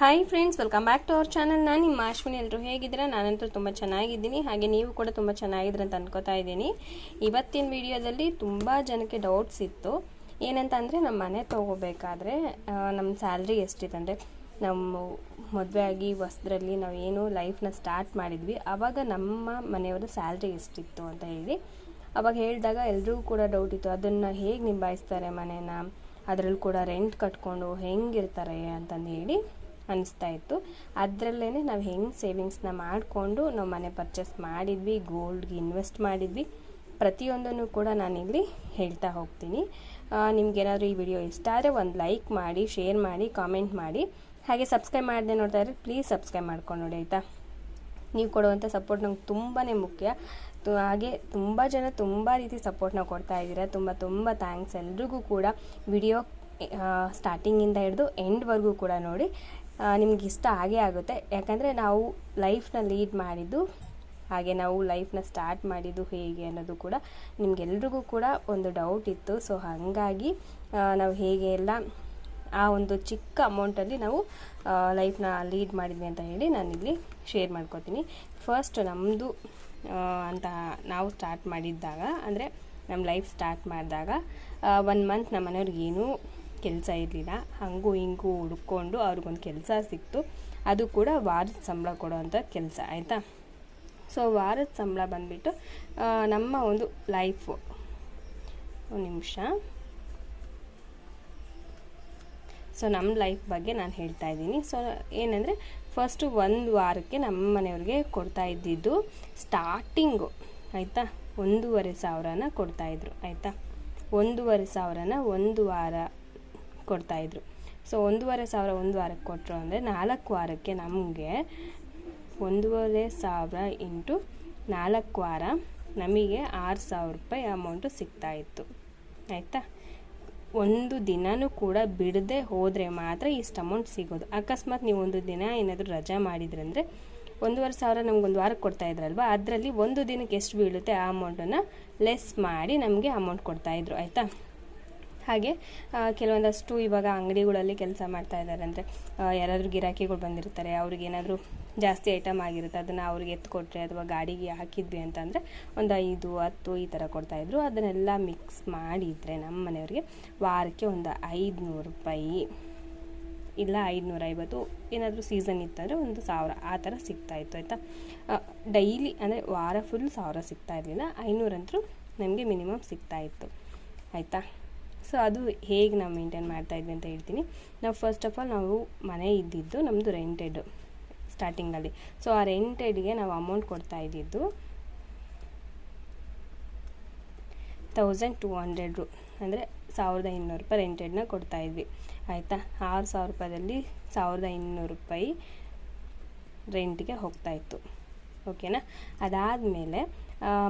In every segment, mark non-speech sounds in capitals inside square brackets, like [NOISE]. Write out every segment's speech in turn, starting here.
Hi friends welcome back to our channel ನಾನು ನಿಮ್ಮ ಅಶ್ವಿನಿ. ಎಲ್ಲರೂ ಹೇಗಿದ್ದೀರಾ? ನಾನಂತೂ ತುಂಬ ಚೆನ್ನಾಗಿದ್ದೀನಿ. ಹಾಗೆ ನೀವು ಕೂಡ ತುಂಬ ಚೆನ್ನಾಗಿದ್ದೀರ ಅಂತ ಅನ್ಕೋತಾ ಇದ್ದೀನಿ. ಇವತ್ತಿನ ವಿಡಿಯೋದಲ್ಲಿ ತುಂಬ ಜನಕ್ಕೆ ಡೌಟ್ಸ್ ಇತ್ತು. ಏನಂತ ಅಂದರೆ ನಮ್ಮ ಮನೆ ತೊಗೋಬೇಕಾದ್ರೆ ನಮ್ಮ ಸ್ಯಾಲ್ರಿ ಎಷ್ಟಿತ್ತು ಅಂದರೆ ನಮ್ಮ ಮದುವೆ ಆಗಿ ಹೊಸದ್ರಲ್ಲಿ ನಾವು ಏನು ಲೈಫ್ನ ಸ್ಟಾರ್ಟ್ ಮಾಡಿದ್ವಿ. ಆವಾಗ ನಮ್ಮ ಮನೆಯವರ ಸ್ಯಾಲ್ರಿ ಎಷ್ಟಿತ್ತು ಅಂತ ಹೇಳಿ. ಅವಾಗ ಹೇಳಿದಾಗ ಎಲ್ರಿಗೂ ಕೂಡ ಡೌಟ್ ಇತ್ತು. ಅದನ್ನು ಹೇಗೆ ನಿಭಾಯಿಸ್ತಾರೆ ಮನೇನ? ಅದರಲ್ಲಿ ಕೂಡ ರೆಂಟ್ ಕಟ್ಕೊಂಡು ಹೆಂಗಿರ್ತಾರೆ ಅಂತಂದು ಹೇಳಿ ಅನಿಸ್ತಾ ಇತ್ತು. ಅದರಲ್ಲೇ ನಾವು ಹೆಂಗೆ ಸೇವಿಂಗ್ಸ್ನ ಮಾಡಿಕೊಂಡು ನಾವು ಮನೆ ಪರ್ಚೇಸ್ ಮಾಡಿದ್ವಿ ಗೋಲ್ಡ್ಗೆ ಇನ್ವೆಸ್ಟ್ ಮಾಡಿದ್ವಿ. ಪ್ರತಿಯೊಂದನ್ನು ಕೂಡ ನಾನಿಲ್ಲಿ ಹೇಳ್ತಾ ಹೋಗ್ತೀನಿ. ನಿಮ್ಗೇನಾದರೂ ಈ ವಿಡಿಯೋ ಇಷ್ಟ ಆದರೆ ಒಂದು ಲೈಕ್ ಮಾಡಿ ಶೇರ್ ಮಾಡಿ ಕಾಮೆಂಟ್ ಮಾಡಿ. ಹಾಗೆ ಸಬ್ಸ್ಕ್ರೈಬ್ ಮಾಡದೆ ನೋಡ್ತಾ ಇದ್ರೆ ಪ್ಲೀಸ್ ಸಬ್ಸ್ಕ್ರೈಬ್ ಮಾಡ್ಕೊಂಡು ನೋಡಿ ಆಯಿತಾ? ನೀವು ಕೊಡುವಂಥ ಸಪೋರ್ಟ್ ನಂಗೆ ತುಂಬಾ ಮುಖ್ಯ. ಹಾಗೆ ತುಂಬ ಜನ ತುಂಬ ರೀತಿ ಸಪೋರ್ಟ್ನ ಕೊಡ್ತಾ ಇದ್ದೀರಾ. ತುಂಬ ತುಂಬ ಥ್ಯಾಂಕ್ಸ್ ಎಲ್ರಿಗೂ ಕೂಡ. ವಿಡಿಯೋ ಸ್ಟಾರ್ಟಿಂಗಿಂದ ಹಿಡಿದು ಎಂಡ್ವರೆಗೂ ಕೂಡ ನೋಡಿ. ನಿಮ್ಗೆ ಇಷ್ಟ ಆಗೇ ಆಗುತ್ತೆ. ಯಾಕಂದರೆ ನಾವು ಲೈಫ್ನ ಲೀಡ್ ಮಾಡಿದ್ದು, ಹಾಗೆ ನಾವು ಲೈಫ್ನ ಸ್ಟಾರ್ಟ್ ಮಾಡಿದ್ದು ಹೇಗೆ ಅನ್ನೋದು ಕೂಡ ನಿಮ್ಗೆಲ್ರಿಗೂ ಕೂಡ ಒಂದು ಡೌಟ್ ಇತ್ತು. ಸೊ ಹಾಗಾಗಿ ನಾವು ಹೇಗೆ ಎಲ್ಲ ಆ ಒಂದು ಚಿಕ್ಕ ಅಮೌಂಟಲ್ಲಿ ನಾವು ಲೈಫ್ನ ಲೀಡ್ ಮಾಡಿದ್ವಿ ಅಂತ ಹೇಳಿ ನಾನಿಲ್ಲಿ ಶೇರ್ ಮಾಡ್ಕೋತೀನಿ. ಫಸ್ಟ್ ನಮ್ಮದು ಅಂತ ನಾವು ಸ್ಟಾರ್ಟ್ ಮಾಡಿದ್ದಾಗ, ಅಂದರೆ ನಮ್ಮ ಲೈಫ್ ಸ್ಟಾರ್ಟ್ ಮಾಡಿದಾಗ ಒನ್ ಮಂತ್ ನಮ್ಮ ಮನೆಯವ್ರಿಗೆ ಏನೂ ಕೆಲಸ ಇರಲಿಲ್ಲ. ಹಂಗೂ ಹಿಂಗೂ ಹುಡ್ಕೊಂಡು ಅವ್ರಿಗೊಂದು ಕೆಲಸ ಸಿಕ್ತು. ಅದು ಕೂಡ ವಾರದ ಸಂಬಳ ಕೊಡೋವಂಥ ಕೆಲಸ, ಆಯಿತಾ? ಸೊ ವಾರದ ಸಂಬಳ ಬಂದುಬಿಟ್ಟು ನಮ್ಮ ಒಂದು ಲೈಫು ಒಂದು ನಿಮಿಷ. ಸೊ ನಮ್ಮ ಲೈಫ್ ಬಗ್ಗೆ ನಾನು ಹೇಳ್ತಾ ಇದ್ದೀನಿ. ಸೊ ಏನಂದರೆ ಫಸ್ಟು ಒಂದು ವಾರಕ್ಕೆ ನಮ್ಮ ಮನೆಯವ್ರಿಗೆ ಕೊಡ್ತಾ ಇದ್ದಿದ್ದು ಸ್ಟಾರ್ಟಿಂಗು ಆಯಿತಾ? ಒಂದೂವರೆ ಸಾವಿರನ ಕೊಡ್ತಾಯಿದ್ರು ಆಯಿತಾ? ಒಂದೂವರೆ ಸಾವಿರನ ಒಂದು ವಾರ ಕೊಡ್ತಾಯಿದ್ರು ಸೊ ಒಂದೂವರೆ ಸಾವಿರ ಒಂದು ವಾರಕ್ಕೆ ಕೊಟ್ಟರು ಅಂದರೆ ನಾಲ್ಕು ವಾರಕ್ಕೆ ನಮಗೆ ಒಂದೂವರೆ ಸಾವಿರ ಇಂಟು ನಾಲ್ಕು ವಾರ ನಮಗೆ ಆರು ಸಾವಿರ ರೂಪಾಯಿ ಅಮೌಂಟು ಸಿಗ್ತಾಯಿತ್ತು ಆಯಿತಾ? ಒಂದು ದಿನನೂ ಕೂಡ ಬಿಡದೆ ಹೋದರೆ ಮಾತ್ರ ಇಷ್ಟು ಅಮೌಂಟ್ ಸಿಗೋದು. ಅಕಸ್ಮಾತ್ ನೀವು ಒಂದು ದಿನ ಏನಾದರೂ ರಜಾ ಮಾಡಿದ್ರಂದರೆ ಒಂದೂವರೆ ಸಾವಿರ ನಮ್ಗೊಂದು ವಾರಕ್ಕೆ ಕೊಡ್ತಾ ಇದ್ರಲ್ವ? ಅದರಲ್ಲಿ ಒಂದು ದಿನಕ್ಕೆ ಎಷ್ಟು ಬೀಳುತ್ತೆ ಆ ಅಮೌಂಟನ್ನು ಲೆಸ್ ಮಾಡಿ ನಮಗೆ ಅಮೌಂಟ್ ಕೊಡ್ತಾಯಿದ್ರು ಆಯಿತಾ? ಹಾಗೆ ಕೆಲವೊಂದಷ್ಟು ಇವಾಗ ಅಂಗಡಿಗಳಲ್ಲಿ ಕೆಲಸ ಮಾಡ್ತಾ ಇದ್ದಾರೆ. ಅಂದರೆ ಯಾರಾದರೂ ಗಿರಾಕಿಗಳು ಬಂದಿರ್ತಾರೆ, ಅವ್ರಿಗೆ ಏನಾದರೂ ಜಾಸ್ತಿ ಐಟಮ್ ಆಗಿರುತ್ತೆ, ಅದನ್ನು ಅವ್ರಿಗೆ ಎತ್ಕೊಟ್ರೆ ಅಥವಾ ಗಾಡಿಗೆ ಹಾಕಿದ್ವಿ ಅಂತಂದರೆ ಒಂದು ಐದು, ಹತ್ತು ಈ ಥರ ಕೊಡ್ತಾಯಿದ್ರು ಅದನ್ನೆಲ್ಲ ಮಿಕ್ಸ್ ಮಾಡಿದರೆ ನಮ್ಮ ಮನೆಯವ್ರಿಗೆ ವಾರಕ್ಕೆ ಒಂದು ಐದುನೂರು ರೂಪಾಯಿ ಇಲ್ಲ ಐದುನೂರ ಐವತ್ತು ಏನಾದರೂ ಸೀಸನ್ ಇತ್ತಂದರೆ ಒಂದು ಸಾವಿರ ಆ ಥರ ಸಿಗ್ತಾಯಿತ್ತು ಆಯಿತಾ? ಡೈಲಿ ಅಂದರೆ ವಾರ ಫುಲ್ ಸಾವಿರ ಸಿಗ್ತಾ ಇರಲಿಲ್ಲ ಐನೂರಂತರೂ ನಮಗೆ ಮಿನಿಮಮ್ ಸಿಗ್ತಾಯಿತ್ತು ಆಯಿತಾ? ಸೊ ಅದು ಹೇಗೆ ನಾವು ಮೇಂಟೈನ್ ಮಾಡ್ತಾಯಿದ್ವಿ ಅಂತ ಹೇಳ್ತೀನಿ. ನಾವು ಫಸ್ಟ್ ಆಫ್ ಆಲ್ ನಾವು ಮನೆ ಇದ್ದಿದ್ದು ನಮ್ಮದು ರೆಂಟೆಡ್ ಸ್ಟಾರ್ಟಿಂಗಲ್ಲಿ ಸೊ ಆ ರೆಂಟೆಡ್ಗೆ ನಾವು ಅಮೌಂಟ್ ಕೊಡ್ತಾ ಇದ್ದಿದ್ದು ತೌಸಂಡ್ ಟು ಹಂಡ್ರೆಡ್ ಅಂದರೆ ಸಾವಿರದ ಇನ್ನೂರು ರೂಪಾಯಿ ರೆಂಟೆಡ್ನ ಕೊಡ್ತಾ ಇದ್ವಿ. ಆಯಿತಾ? ಆರು ಸಾವಿರ ರೂಪಾಯಿದಲ್ಲಿ ಸಾವಿರದ ಇನ್ನೂರು ರೂಪಾಯಿ ರೆಂಟ್ಗೆ ಹೋಗ್ತಾಯಿತ್ತು ಓಕೆನಾ ಅದಾದಮೇಲೆ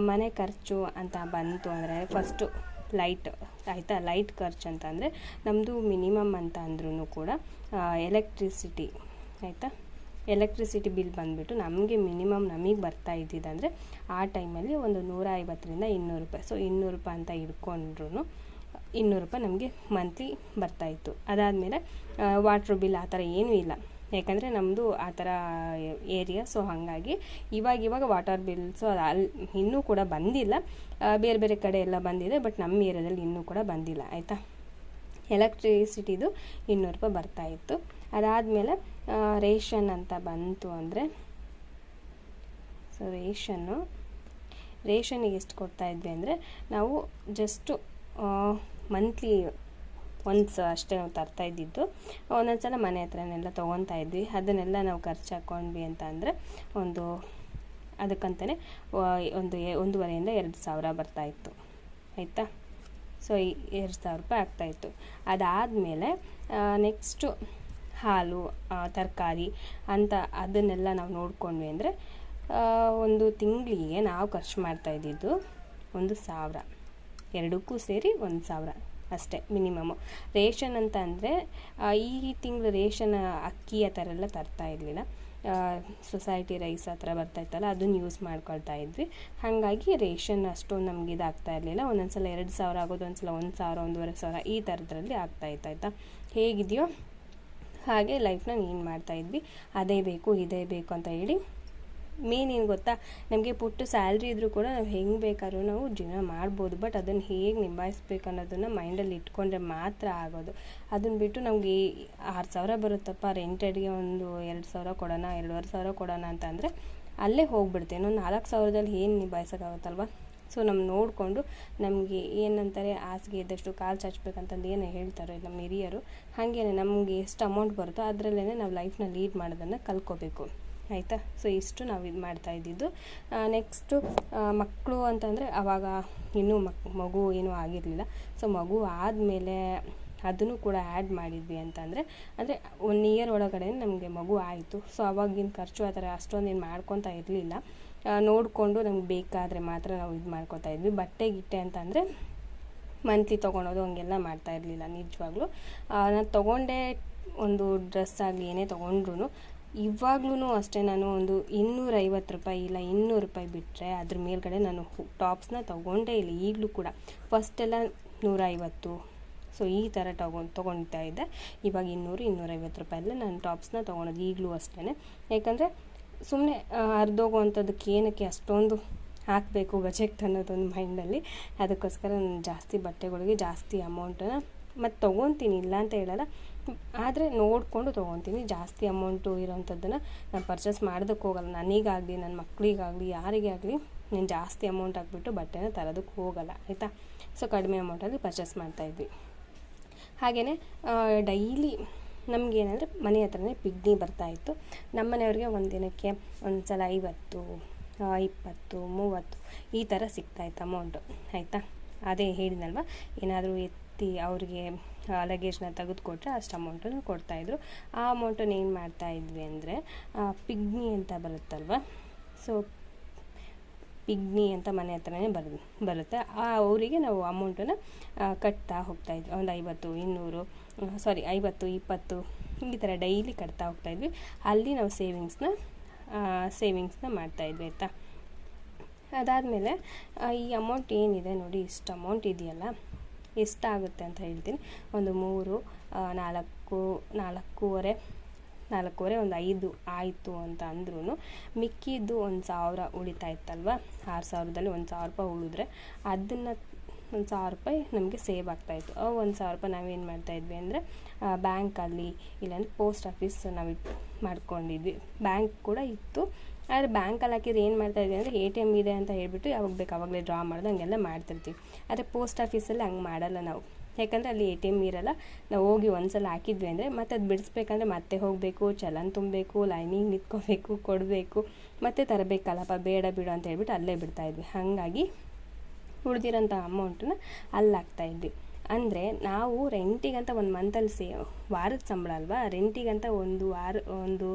ಮನೆ ಖರ್ಚು ಅಂತ ಬಂತು ಅಂದರೆ ಫಸ್ಟು ಲೈಟ್, ಆಯಿತಾ, ಲೈಟ್ ಖರ್ಚು ಅಂತಂದರೆ ನಮ್ಮದು ಮಿನಿಮಮ್ ಅಂತ ಅಂದ್ರೂ ಕೂಡ ಎಲೆಕ್ಟ್ರಿಸಿಟಿ, ಆಯಿತಾ? ಎಲೆಕ್ಟ್ರಿಸಿಟಿ ಬಿಲ್ ಬಂದುಬಿಟ್ಟು ನಮಗೆ ಮಿನಿಮಮ್ ನಮಗೆ ಬರ್ತಾ ಇದ್ದಿದ್ದಂದರೆ ಆ ಟೈಮಲ್ಲಿ ಒಂದು ನೂರ ಐವತ್ತರಿಂದ ಇನ್ನೂರು ರೂಪಾಯಿ. ಸೊ ಇನ್ನೂರು ರೂಪಾಯಿ ಅಂತ ಇಟ್ಕೊಂಡ್ರೂ ಇನ್ನೂರು ರೂಪಾಯಿ ನಮಗೆ ಮಂತ್ಲಿ ಬರ್ತಾಯಿತ್ತು ಅದಾದಮೇಲೆ ವಾಟ್ರ್ ಬಿಲ್ ಆ ಥರ ಏನೂ ಇಲ್ಲ. ಯಾಕಂದರೆ ನಮ್ಮದು ಆ ಥರ ಏರಿಯಾ ಸೊ ಹಾಗಾಗಿ ಇವಾಗ ಇವಾಗ ವಾಟರ್ ಬಿಲ್ಸು ಅದು ಅಲ್ಲಿ ಇನ್ನೂ ಕೂಡ ಬಂದಿಲ್ಲ. ಬೇರೆ ಬೇರೆ ಕಡೆ ಎಲ್ಲ ಬಂದಿದೆ ಬಟ್ ನಮ್ಮ ಏರಿಯಾದಲ್ಲಿ ಇನ್ನೂ ಕೂಡ ಬಂದಿಲ್ಲ, ಆಯಿತಾ? ಎಲೆಕ್ಟ್ರಿಸಿಟಿದು ಇನ್ನೂರು ರೂಪಾಯಿ ಬರ್ತಾಯಿತ್ತು ಅದಾದಮೇಲೆ ರೇಷನ್ ಅಂತ ಬಂತು ಅಂದರೆ ಸೊ ರೇಷನ್ನು, ರೇಷನಿಗೆ ಎಷ್ಟು ಕೊಡ್ತಾ ಇದ್ವಿ ಅಂದರೆ, ನಾವು ಜಸ್ಟು ಮಂತ್ಲಿ ಒನ್ಸ್ ಅಷ್ಟೇ ನಾವು ತರ್ತಾ ಇದ್ದಿದ್ದು. ಒಂದೊಂದು ಸಲ ಮನೆ ಹತ್ರನೆಲ್ಲ ತೊಗೊತಾ ಇದ್ವಿ. ಅದನ್ನೆಲ್ಲ ನಾವು ಖರ್ಚು ಹಾಕ್ಕೊಂಡ್ವಿ ಅಂತ ಅಂದರೆ ಒಂದು ಅದಕ್ಕಂತಲೇ ಒಂದು ಒಂದೂವರೆಯಿಂದ ಎರಡು ಸಾವಿರ ಬರ್ತಾಯಿತ್ತು ಆಯಿತಾ? ಸೊ ಎರಡು ಸಾವಿರ ರೂಪಾಯಿ ಆಗ್ತಾಯಿತ್ತು ಅದಾದಮೇಲೆ ನೆಕ್ಸ್ಟು ಹಾಲು ತರಕಾರಿ ಅಂತ ಅದನ್ನೆಲ್ಲ ನಾವು ನೋಡ್ಕೊಂಡ್ವಿ ಅಂದರೆ ಒಂದು ತಿಂಗಳಿಗೆ ನಾವು ಖರ್ಚು ಮಾಡ್ತಾ ಇದ್ದಿದ್ದು ಒಂದು ಸಾವಿರ. ಎರಡಕ್ಕೂ ಸೇರಿ ಒಂದು ಸಾವಿರ. ಅಷ್ಟೇ ಮಿನಿಮಮ್ಮು ರೇಷನ್ ಅಂತ ಅಂದರೆ ಈ ತಿಂಗಳು ರೇಷನ್, ಅಕ್ಕಿ ಆ ಥರ ಎಲ್ಲ ತರ್ತಾ ಇರಲಿಲ್ಲ. ಸೊಸೈಟಿ ರೈಸ್ ಆ ಥರ ಬರ್ತಾಯಿತ್ತಲ್ಲ ಅದನ್ನು ಯೂಸ್ ಮಾಡ್ಕೊಳ್ತಾ ಇದ್ವಿ. ಹಾಗಾಗಿ ರೇಷನ್ ಅಷ್ಟೊಂದು ನಮ್ಗೆ ಇದಾಗ್ತಾ ಇರಲಿಲ್ಲ. ಒಂದೊಂದು ಸಲ ಎರಡು ಸಾವಿರ ಆಗೋದು ಒಂದು ಸಲ ಒಂದು ಸಾವಿರ, ಒಂದೂವರೆ ಸಾವಿರ ಈ ಥರದ್ರಲ್ಲಿ ಆಗ್ತಾ ಇತ್ತು, ಆಯಿತಾ? ಹೇಗಿದೆಯೋ ಹಾಗೆ ಲೈಫ್ನ ಮಾಡ್ತಾ ಮಾಡ್ತಾಯಿದ್ವಿ ಅದೇ ಬೇಕು, ಇದೇ ಬೇಕು ಅಂತ ಹೇಳಿ ಮೇನ್ ಏನು ಗೊತ್ತಾ? ನಮಗೆ ಪುಟ್ಟು ಸ್ಯಾಲ್ರಿ ಇದ್ದರೂ ಕೂಡ ನಾವು ಹೆಂಗೆ ಬೇಕಾದ್ರೂ ನಾವು ಜೀವನ ಮಾಡ್ಬೋದು. ಬಟ್ ಅದನ್ನು ಹೇಗೆ ನಿಭಾಯಿಸ್ಬೇಕು ಅನ್ನೋದನ್ನು ಮೈಂಡಲ್ಲಿ ಇಟ್ಕೊಂಡ್ರೆ ಮಾತ್ರ ಆಗೋದು. ಅದನ್ನು ಬಿಟ್ಟು ನಮಗೆ ಆರು ಸಾವಿರ ಬರುತ್ತಪ್ಪ ರೆಂಟೆಡ್ಗೆ ಒಂದು ಎರಡು ಸಾವಿರ ಕೊಡೋಣ, ಎರಡುವರೆ ಸಾವಿರ ಕೊಡೋಣ ಅಂತಂದರೆ ಅಲ್ಲೇ ಹೋಗ್ಬಿಡ್ತೇನೆ ಇನ್ನೊಂದು ನಾಲ್ಕು ಸಾವಿರದಲ್ಲಿ ಏನು ನಿಭಾಯಿಸೋಕ್ಕಾಗುತ್ತಲ್ವ? ಸೊ ನಮ್ಮ ನೋಡಿಕೊಂಡು ನಮಗೆ ಏನಂತಾರೆ, ಹಾಸಿಗೆ ಇದ್ದಷ್ಟು ಕಾಲು ಚಾಚಬೇಕಂತಂದು ಏನು ಹೇಳ್ತಾರೆ ನಮ್ಮ ಹಿರಿಯರು, ಹಾಗೇನೆ ನಮಗೆ ಎಷ್ಟು ಅಮೌಂಟ್ ಬರುತ್ತೋ ಅದರಲ್ಲೇ ನಾವು ಲೈಫ್ನ ಲೀಡ್ ಮಾಡೋದನ್ನು ಕಲ್ತ್ಕೋಬೇಕು. ಆಯಿತಾ? ಸೊ ಇಷ್ಟು ನಾವು ಇದು ಮಾಡ್ತಾ ಇದ್ದಿದ್ದು. ನೆಕ್ಸ್ಟು ಮಕ್ಕಳು ಅಂತಂದರೆ ಆವಾಗ ಇನ್ನೂ ಮಕ್, ಮಗು ಏನೂ ಆಗಿರಲಿಲ್ಲ. ಸೊ ಮಗು ಆದಮೇಲೆ ಅದನ್ನು ಕೂಡ ಆ್ಯಡ್ ಮಾಡಿದ್ವಿ ಅಂತಂದರೆ, ಅಂದರೆ ಒನ್ ಇಯರ್ ಒಳಗಡೆ ನಮಗೆ ಮಗು ಆಯಿತು. ಸೊ ಅವಾಗಿನ ಖರ್ಚು ಆ ಥರ ಅಷ್ಟೊಂದು ಏನು ಮಾಡ್ಕೊತಾ ಇರಲಿಲ್ಲ. ನೋಡಿಕೊಂಡು ನಮ್ಗೆ ಬೇಕಾದರೆ ಮಾತ್ರ ನಾವು ಇದು ಮಾಡ್ಕೊತಾ ಇದ್ವಿ. ಬಟ್ಟೆ, ಗಿಟ್ಟೆ ಅಂತಂದರೆ ಮಂತ್ಲಿ ತೊಗೊಳೋದು ಹಂಗೆಲ್ಲ ಮಾಡ್ತಾ ಇರಲಿಲ್ಲ, ನಿಜವಾಗ್ಲೂ. ನಾನು ತೊಗೊಂಡೆ ಒಂದು ಡ್ರೆಸ್ ಆಗಲಿ ಏನೇ ತೊಗೊಂಡ್ರು ಇವಾಗ್ಲೂ ಅಷ್ಟೇ ನಾನು ಒಂದು ಇನ್ನೂರೈವತ್ತು ರೂಪಾಯಿ ಇಲ್ಲ ಇನ್ನೂರು ರೂಪಾಯಿ ಬಿಟ್ಟರೆ ಅದ್ರ ಮೇಲ್ಗಡೆ ನಾನು ಟಾಪ್ಸ್ನ ತೊಗೊಂಡೇ ಇಲ್ಲ, ಈಗಲೂ ಕೂಡ. ಫಸ್ಟೆಲ್ಲ ನೂರೈವತ್ತು. ಸೊ ಈ ಥರ ತಗೊಂಡು, ತೊಗೊಳ್ತಾ ಇದ್ದೆ. ಇವಾಗ ಇನ್ನೂರು, ಇನ್ನೂರೈವತ್ತು ರೂಪಾಯಿಲ್ಲ ನಾನು ಟಾಪ್ಸ್ನ ತೊಗೊಳೋದು ಈಗಲೂ ಅಷ್ಟೇ ಯಾಕಂದರೆ ಸುಮ್ಮನೆ ಹರಿದೋಗುವಂಥದ್ದಕ್ಕೆ ಏನಕ್ಕೆ ಅಷ್ಟೊಂದು ಹಾಕಬೇಕು ಬಜೆಟ್ ಅನ್ನೋದೊಂದು ಮೈಂಡಲ್ಲಿ ಅದಕ್ಕೋಸ್ಕರ ನಾನು ಜಾಸ್ತಿ ಬಟ್ಟೆಗಳಿಗೆ ಜಾಸ್ತಿ ಅಮೌಂಟನ್ನು ಮತ್ತು ತೊಗೊತೀನಿ ಇಲ್ಲ ಅಂತ ಹೇಳಲ್ಲ. ಆದರೆ ನೋಡಿಕೊಂಡು ತೊಗೊತೀನಿ. ಜಾಸ್ತಿ ಅಮೌಂಟು ಇರೋವಂಥದ್ದನ್ನು ನಾನು ಪರ್ಚೇಸ್ ಮಾಡೋದಕ್ಕೆ ಹೋಗಲ್ಲ. ನನಗಾಗಲಿ ನನ್ನ ಮಕ್ಕಳಿಗಾಗಲಿ ಯಾರಿಗೇ ಆಗಲಿ ನಾನು ಜಾಸ್ತಿ ಅಮೌಂಟ್ ಹಾಕ್ಬಿಟ್ಟು ಬಟ್ಟೆನ ತರೋದಕ್ಕೆ ಹೋಗಲ್ಲ, ಆಯಿತಾ? ಸೊ ಕಡಿಮೆ ಅಮೌಂಟಲ್ಲಿ ಪರ್ಚೇಸ್ ಮಾಡ್ತಾಯಿದ್ವಿ ಹಾಗೆಯೇ ಡೈಲಿ ನಮಗೇನಂದರೆ ಮನೆ ಹತ್ರನೇ ಪಿಗ್ನಿ ಬರ್ತಾಯಿತ್ತು ನಮ್ಮ ಮನೆಯವ್ರಿಗೆ ಒಂದು ದಿನಕ್ಕೆ ಒಂದು ಸಲ ಐವತ್ತು ಇಪ್ಪತ್ತು, ಮೂವತ್ತು ಈ ಥರ ಸಿಗ್ತಾಯಿತ್ತು ಅಮೌಂಟು ಆಯಿತಾ? ಅದೇ ಹೇಳಿದಲ್ವ ಏನಾದರೂ ಎತ್ತಿ ಅವ್ರಿಗೆ ಲಗೇಜ್ನ ತೆಗೆದುಕೊಟ್ರೆ ಅಷ್ಟು ಅಮೌಂಟನ್ನು ಕೊಡ್ತಾಯಿದ್ರು ಆ ಅಮೌಂಟನ್ನು ಏನು ಮಾಡ್ತಾಯಿದ್ವಿ ಅಂದರೆ ಪಿಗ್ನಿ ಅಂತ ಬರುತ್ತಲ್ವ? ಸೊ ಪಿಗ್ನಿ ಅಂತ ಮನೆ ಹತ್ರನೇ ಬರ್, ಬರುತ್ತೆ. ಆ ಅವರಿಗೆ ನಾವು ಅಮೌಂಟನ್ನು ಕಟ್ತಾ ಹೋಗ್ತಾಯಿದ್ವಿ ಒಂದು ಐವತ್ತು, ಇನ್ನೂರು ಸಾರಿ ಐವತ್ತು, ಇಪ್ಪತ್ತು, ಈ ಥರ ಡೈಲಿ ಕಟ್ತಾ ಹೋಗ್ತಾಯಿದ್ವಿ ಅಲ್ಲಿ ನಾವು ಸೇವಿಂಗ್ಸ್ನ ಸೇವಿಂಗ್ಸ್ನ ಮಾಡ್ತಾಯಿದ್ವಿ ಆಯಿತಾ? ಅದಾದಮೇಲೆ ಈ ಅಮೌಂಟ್ ಏನಿದೆ ನೋಡಿ, ಇಷ್ಟು ಅಮೌಂಟ್ ಇದೆಯಲ್ಲ? ಎಷ್ಟಾಗುತ್ತೆ ಅಂತ ಹೇಳ್ತೀನಿ. ಒಂದು ಮೂರು ನಾಲ್ಕು, ನಾಲ್ಕೂವರೆ ನಾಲ್ಕೂವರೆ ಒಂದು ಐದು ಆಯಿತು ಅಂತ ಅಂದ್ರೂ ಮಿಕ್ಕಿದ್ದು ಒಂದು ಸಾವಿರ ಉಳಿತಾ ಇತ್ತಲ್ವ? ಆರು ಸಾವಿರದಲ್ಲಿ ಒಂದು ಸಾವಿರ ರೂಪಾಯಿ ಉಳಿದ್ರೆ ಅದನ್ನು ಒಂದು ಸಾವಿರ ರೂಪಾಯಿ ನಮಗೆ ಸೇವ್ ಆಗ್ತಾಯಿತ್ತು ಆ ಒಂದು ಸಾವಿರ ರೂಪಾಯಿ ನಾವೇನು ಮಾಡ್ತಾಯಿದ್ವಿ ಅಂದರೆ ಬ್ಯಾಂಕಲ್ಲಿ ಇಲ್ಲಾಂದರೆ ಪೋಸ್ಟ್ ಆಫೀಸ್ ನಾವು ಮಾಡ್ಕೊಂಡಿದ್ವಿ. ಬ್ಯಾಂಕ್ ಕೂಡ ಇತ್ತು. ಆದರೆ ಬ್ಯಾಂಕಲ್ಲಿ ಹಾಕಿದ್ರೆ ಏನು ಮಾಡ್ತಾಯಿದ್ವಿ ಅಂದರೆ ಎ ಟಿ ಎಂ ಇದೆ ಅಂತ ಹೇಳಿಬಿಟ್ಟು ಯಾವಾಗ ಬೇಕು ಆವಾಗಲೇ ಡ್ರಾ ಮಾಡೋದು, ಹಂಗೆಲ್ಲ ಮಾಡ್ತಿರ್ತೀವಿ. ಆದರೆ ಪೋಸ್ಟ್ ಆಫೀಸಲ್ಲಿ ಹಂಗೆ ಮಾಡಲ್ಲ ನಾವು. ಯಾಕಂದರೆ ಅಲ್ಲಿ ಎ ಟಿ ಎಂ ಇರಲ್ಲ. ನಾವು ಹೋಗಿ ಒಂದ್ಸಲ ಹಾಕಿದ್ವಿ ಅಂದರೆ ಮತ್ತೆ ಅದು ಬಿಡಿಸ್ಬೇಕಂದ್ರೆ ಮತ್ತೆ ಹೋಗಬೇಕು, ಚಲನ್ ತುಂಬಬೇಕು ಲೈನಿಂಗ್ ನಿಂತ್ಕೋಬೇಕು, ಕೊಡಬೇಕು, ಮತ್ತೆ ತರಬೇಕಲ್ಲಪ್ಪ, ಬೇಡ ಬಿಡು ಅಂತ ಹೇಳ್ಬಿಟ್ಟು ಅಲ್ಲೇ ಬಿಡ್ತಾಯಿದ್ವಿ ಹಾಗಾಗಿ ಉಳಿದಿರೋಂಥ ಅಮೌಂಟನ್ನ ಅಲ್ಲಿ ಹಾಕ್ತಾಯಿದ್ವಿ ಅಂದರೆ ನಾವು ರೆಂಟಿಗಂತ ಒಂದು ಮಂತಲ್ಲಿ ಸೇ, ವಾರದ ಸಂಬಳ ಅಲ್ವಾ? ರೆಂಟಿಗಂತ ಒಂದು ವಾರ, ಒಂದು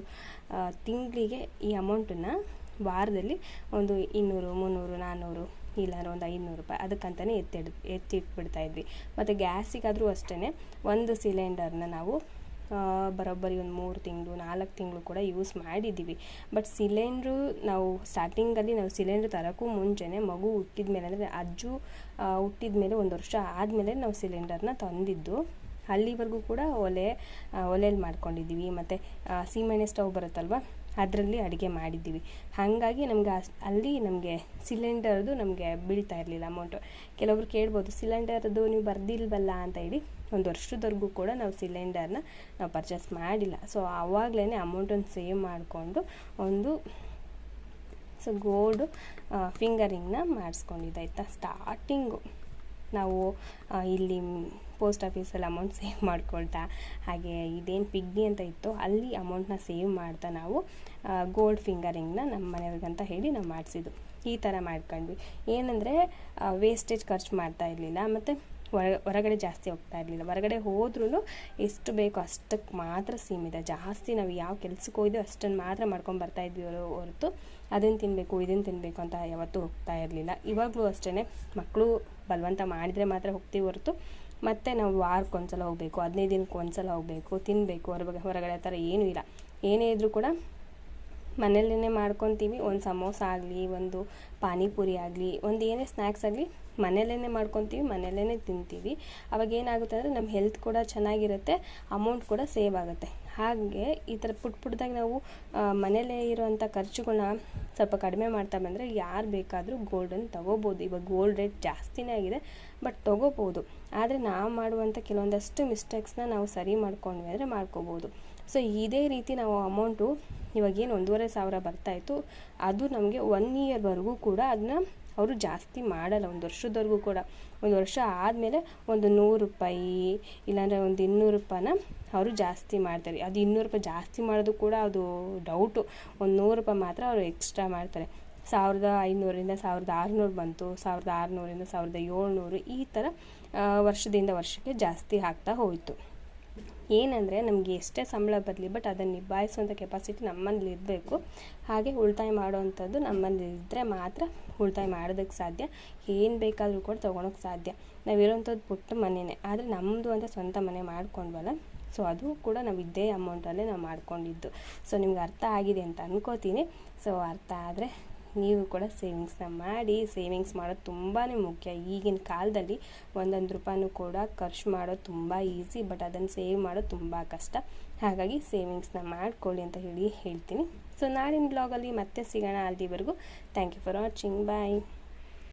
ತಿಂಗಳಿಗೆ ಈ ಅಮೌಂಟನ್ನು ವಾರದಲ್ಲಿ ಒಂದು ಇನ್ನೂರು, ಮುನ್ನೂರು ನಾನ್ನೂರು ಇಲ್ಲಾಂದ್ರೆ ಒಂದು ಐನೂರು ರೂಪಾಯಿ ಅದಕ್ಕಂತಲೇ ಎತ್ತಿಡ್, ಎತ್ತಿಟ್ಬಿಡ್ತಾ ಇದ್ವಿ. ಮತ್ತು ಗ್ಯಾಸಿಗಾದರೂ ಅಷ್ಟೇ ಒಂದು ಸಿಲಿಂಡರ್ನ ನಾವು ಬರೋಬ್ಬರಿ ಒಂದು ಮೂರು ತಿಂಗಳು, ನಾಲ್ಕು ತಿಂಗಳು ಕೂಡ ಯೂಸ್ ಮಾಡಿದ್ದೀವಿ ಬಟ್ ಸಿಲಿಂಡ್ರು ನಾವು ಸ್ಟಾರ್ಟಿಂಗಲ್ಲಿ ನಾವು ಸಿಲಿಂಡ್ರ್ ತರೋಕ್ಕೂ ಮುಂಚೆನೇ ಮಗು ಹುಟ್ಟಿದ ಮೇಲೆ, ಅಂದರೆ ಅಜ್ಜು ಹುಟ್ಟಿದ ಮೇಲೆ ಒಂದು ವರ್ಷ ಆದಮೇಲೆ ನಾವು ಸಿಲಿಂಡರ್ನ ತಂದಿದ್ದು. ಅಲ್ಲಿವರೆಗೂ ಕೂಡ ಒಲೆ ಒಲೆಯಲ್ಲಿ ಮಾಡ್ಕೊಂಡಿದ್ದೀವಿ ಮತ್ತು ಸೀಮೆಣ್ಣೆ ಸ್ಟವ್ ಬರುತ್ತಲ್ವ? ಅದರಲ್ಲಿ ಅಡುಗೆ ಮಾಡಿದ್ದೀವಿ. ಹಾಗಾಗಿ ನಮ್ಗೆ ಅಲ್ಲಿ ನಮಗೆ ಸಿಲಿಂಡರ್ದು ನಮಗೆ ಬೀಳ್ತಾ ಇರಲಿಲ್ಲ ಅಮೌಂಟು ಕೆಲವೊಬ್ರು ಕೇಳ್ಬೋದು, ಸಿಲಿಂಡರ್ದು ನೀವು ಬರ್ದಿಲ್ವಲ್ಲ? ಅಂತ ಹೇಳಿ, ಒಂದು ವರ್ಷದವರೆಗೂ ಕೂಡ ನಾವು ಸಿಲಿಂಡರ್ನ ನಾವು ಪರ್ಚೇಸ್ ಮಾಡಿಲ್ಲ. ಸೊ ಆವಾಗಲೇ ಅಮೌಂಟನ್ನು ಸೇವ್ ಮಾಡಿಕೊಂಡು ಒಂದು, ಸೊ ಗೋಲ್ಡು ಫಿಂಗರಿಂಗ್ನ ಮಾಡಿಸ್ಕೊಂಡಿದ್ದಾಯ್ತಾ ಸ್ಟಾರ್ಟಿಂಗು ನಾವು ಇಲ್ಲಿ ಪೋಸ್ಟ್ ಆಫೀಸಲ್ಲಿ ಅಮೌಂಟ್ ಸೇವ್ [LAUGHS] ಮಾಡ್ಕೊಳ್ತಾ, ಹಾಗೆ ಇದೇನು ಪಿಗ್ನಿ ಅಂತ ಇತ್ತು ಅಲ್ಲಿ ಅಮೌಂಟ್ನ ಸೇವ್ ಮಾಡ್ತಾ ನಾವು ಗೋಲ್ಡ್ ಫಿಂಗರಿಂಗ್ನ ನಮ್ಮ ಮನೆಯವ್ರಿಗಂತ ಹೇಳಿ ನಾವು ಮಾಡಿಸಿದ್ದು. ಈ ಥರ ಮಾಡ್ಕೊಂಡ್ವಿ. ಏನಂದರೆ ವೇಸ್ಟೇಜ್ ಖರ್ಚು ಮಾಡ್ತಾ ಇರಲಿಲ್ಲ, ಮತ್ತು ಹೊರ, ಹೊರಗಡೆ ಜಾಸ್ತಿ ಹೋಗ್ತಾ ಇರಲಿಲ್ಲ. ಹೊರಗಡೆ ಹೋದ್ರೂ ಎಷ್ಟು ಬೇಕೋ ಅಷ್ಟಕ್ಕೆ ಮಾತ್ರ ಸೀಮಿತ. ಜಾಸ್ತಿ ನಾವು ಯಾವ ಕೆಲ್ಸಕ್ಕೆ ಹೋಯ್ದು ಅಷ್ಟನ್ನು ಮಾತ್ರ ಮಾಡ್ಕೊಂಡು ಬರ್ತಾ ಇದ್ವಿ ಹೊರತು ಅದನ್ನು ತಿನ್ನಬೇಕು ಇದನ್ನು ತಿನ್ನಬೇಕು ಅಂತ ಯಾವತ್ತೂ ಹೋಗ್ತಾ ಇರಲಿಲ್ಲ. ಇವಾಗಲೂ ಅಷ್ಟೇ ಮಕ್ಕಳು ಬಲವಂತ ಮಾಡಿದರೆ ಮಾತ್ರ ಹೋಗ್ತೀವಿ ಹೊರತು ಮತ್ತು ನಾವು ವಾರಕ್ಕೆ ಒಂದ್ಸಲ ಹೋಗಬೇಕು, ಹದಿನೈದು ದಿನಕ್ಕೆ ಒಂದ್ಸಲ ಹೋಗಬೇಕು ತಿನ್ನಬೇಕು ಹೊರಗಡೆ ಹೊರಗಡೆ ಆ ಥರ ಏನೂ ಇಲ್ಲ. ಏನೇ ಇದ್ದರೂ ಕೂಡ ಮನೆಯಲ್ಲೇ ಮಾಡ್ಕೊತೀವಿ. ಒಂದು ಸಮೋಸ ಆಗಲಿ, ಒಂದು ಪಾನಿಪುರಿ ಆಗಲಿ, ಒಂದು ಏನೇ ಸ್ನ್ಯಾಕ್ಸ್ ಆಗಲಿ ಮನೆಯಲ್ಲೇ ಮಾಡ್ಕೊತೀವಿ ಮನೆಯಲ್ಲೇ ತಿಂತೀವಿ. ಅವಾಗ ಏನಾಗುತ್ತೆ ಅಂದರೆ ನಮ್ಮ ಹೆಲ್ತ್ ಕೂಡ ಚೆನ್ನಾಗಿರುತ್ತೆ ಅಮೌಂಟ್ ಕೂಡ ಸೇವ್ ಆಗುತ್ತೆ. ಹಾಗೆ ಈ ಥರ ಪುಟ್ ಪುಟ್ಟದಾಗಿ ನಾವು ಮನೇಲೇ ಇರೋವಂಥ ಖರ್ಚುಗಳನ್ನ ಸ್ವಲ್ಪ ಕಡಿಮೆ ಮಾಡ್ತಾ ಬಂದರೆ ಯಾರು ಬೇಕಾದರೂ ಗೋಲ್ಡನ್ನು ತೊಗೋಬೋದು. ಇವಾಗ ಗೋಲ್ಡ್ ರೇಟ್ ಜಾಸ್ತಿನೇ ಆಗಿದೆ ಬಟ್ ತೊಗೋಬೋದು. ಆದರೆ ನಾವು ಮಾಡುವಂಥ ಕೆಲವೊಂದಷ್ಟು ಮಿಸ್ಟೇಕ್ಸ್ನ ನಾವು ಸರಿ ಮಾಡ್ಕೊಂಡ್ವಿ ಅಂದರೆ ಮಾಡ್ಕೋಬೋದು. ಸೊ ಇದೇ ರೀತಿ ನಾವು ಅಮೌಂಟು ಇವಾಗೇನು ಒಂದೂವರೆ ಸಾವಿರ ಬರ್ತಾಯಿತ್ತು ಅದು ನಮಗೆ ಒನ್ ಇಯರ್ವರೆಗೂ ಕೂಡ ಅದನ್ನ ಅವರು ಜಾಸ್ತಿ ಮಾಡಲ್ಲ. ಒಂದು ವರ್ಷದವರೆಗೂ ಕೂಡ. ಒಂದು ವರ್ಷ ಆದಮೇಲೆ ಒಂದು ನೂರು ರೂಪಾಯಿ ಇಲ್ಲಾಂದರೆ ಒಂದು ಇನ್ನೂರು ರೂಪಾಯಿನ ಅವರು ಜಾಸ್ತಿ ಮಾಡ್ತಾರೆ. ಅದು ಇನ್ನೂರು ರೂಪಾಯಿ ಜಾಸ್ತಿ ಮಾಡೋದು ಕೂಡ ಅದು ಡೌಟು ಒಂದು ನೂರು ರೂಪಾಯಿ ಮಾತ್ರ ಅವರು ಎಕ್ಸ್ಟ್ರಾ ಮಾಡ್ತಾರೆ. ಸಾವಿರದ ಐನೂರಿಂದ ಸಾವಿರದ ಆರುನೂರು ಬಂತು. ಸಾವಿರದ ಆರುನೂರಿಂದ ಸಾವಿರದ ಏಳ್ನೂರು ಈ ಥರ ವರ್ಷದಿಂದ ವರ್ಷಕ್ಕೆ ಜಾಸ್ತಿ ಆಗ್ತಾ ಹೋಯಿತು. ಏನಂದರೆ ನಮಗೆ ಎಷ್ಟೇ ಸಂಬಳ ಬರಲಿ ಬಟ್ ಅದನ್ನು ನಿಭಾಯಿಸುವಂಥ ಕೆಪಾಸಿಟಿ ನಮ್ಮಲ್ಲಿ ಇರಬೇಕು. ಹಾಗೆ ಉಳಿತಾಯ ಮಾಡುವಂಥದ್ದು ನಮ್ಮಲ್ಲಿ ಇದ್ದರೆ ಮಾತ್ರ ಉಳಿತಾಯ ಮಾಡೋದಕ್ಕೆ ಸಾಧ್ಯ. ಏನು ಬೇಕಾದರೂ ಕೂಡ ತೊಗೊಳಕ್ಕೆ ಸಾಧ್ಯ. ನಾವಿರೋವಂಥದ್ದು ಪುಟ್ಟ ಮನೆಯೇ ಆದರೆ ನಮ್ಮದು ಅಂತ ಸ್ವಂತ ಮನೆ ಮಾಡ್ಕೊಂಡ್ವಲ್ಲ ಸೊ ಅದು ಕೂಡ ನಾವು ಇದ್ದೇ ಅಮೌಂಟಲ್ಲೇ ನಾವು ಮಾಡ್ಕೊಂಡಿದ್ದು. ಸೊ ನಿಮ್ಗೆ ಅರ್ಥ ಆಗಿದೆ ಅಂತ ಅನ್ಕೋತೀನಿ. ಸೊ ಅರ್ಥ ಆದರೆ ನೀವು ಕೂಡ ಸೇವಿಂಗ್ಸ್ನ ಮಾಡಿ ಸೇವಿಂಗ್ಸ್ ಮಾಡೋದು ತುಂಬಾ ಮುಖ್ಯ. ಈಗಿನ ಕಾಲದಲ್ಲಿ ಒಂದೊಂದು ರೂಪಾಯಿನೂ ಕೂಡ ಖರ್ಚು ಮಾಡೋದು ತುಂಬ ಈಸಿ ಬಟ್ ಅದನ್ನು ಸೇವ್ ಮಾಡೋದು ತುಂಬ ಕಷ್ಟ. ಹಾಗಾಗಿ ಸೇವಿಂಗ್ಸ್ನ ಮಾಡ್ಕೊಳ್ಳಿ ಅಂತ ಹೇಳಿ ಹೇಳ್ತೀನಿ. ಸೊ ನಾಳಿನ ಬ್ಲಾಗಲ್ಲಿ ಮತ್ತೆ ಸಿಗೋಣ ಅಲ್ಲಿವರೆಗೂ. Thank you for watching bye